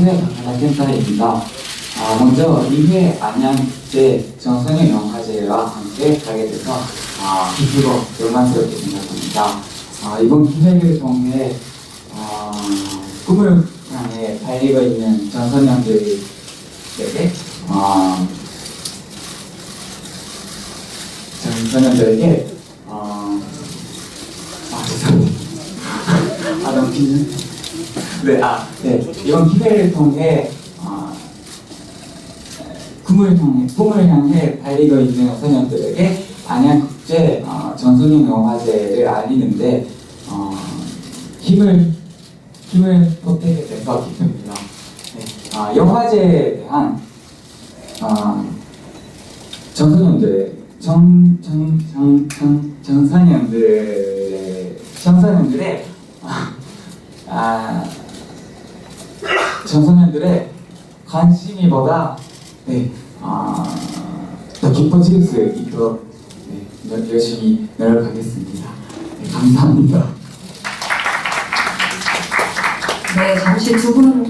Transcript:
안녕하세요. 박하나켄타입니다. 아, 먼저 2회 안양제 정선영 영화제와 함께 가게 돼서 아, 기쁘고 영광스럽게 생각합니다. 아, 이번 기회를 통해 아, 꿈을 향해 달리고 있는 전선영들에게 아, 전선영들에게 아, 아 죄송합니다. 아 너무 긴장. 네, 아, 네. 이번 기회를 통해 어, 꿈을 향해 꿈을 향해 달리고 있는 소년들에게 안양국제 어, 전소년 영화제를 알리는데 어, 힘을 힘을 보태게 돼서 기쁩니다. 네, 어, 영화제에 대한 어, 청소년들의 청청청청 청소년들의 청소년들의 아, 청소년들의 관심이보다 네, 아, 더 깊어질 수 있도록 네, 열- 열심히 노력하겠습니다. 네, 감사합니다. 네, 잠시 두 분